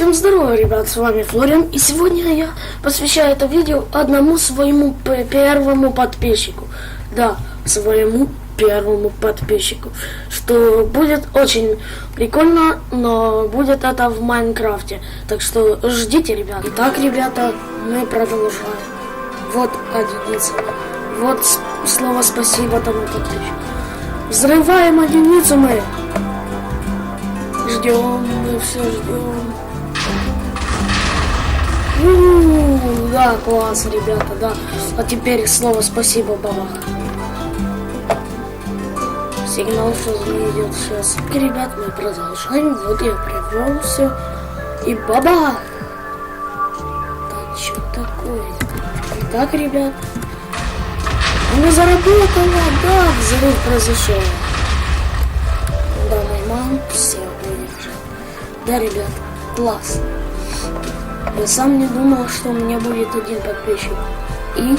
Здорово, ребят, с вами Флориан, и сегодня я посвящаю это видео одному своему первому подписчику. Да, своему первому подписчику. Что будет очень прикольно, но будет это в Майнкрафте. Так что ждите, ребят. Итак, ребята, мы продолжаем. Вот единица. Вот слово спасибо тому подписчику. Взрываем единицу мы. Ждем, мы все ждем. У, Да, класс, ребята, да. А теперь слово спасибо, бабах. Сигнал, что идет сейчас. Ребят, мы продолжаем. Вот я привел все. И бабах! Да что такое? Так, ребят. Не заработало, да, взрыв произошел. Да, мой мам все. Да, ребят, класс. Я сам не думал, что у меня будет один подписчик. И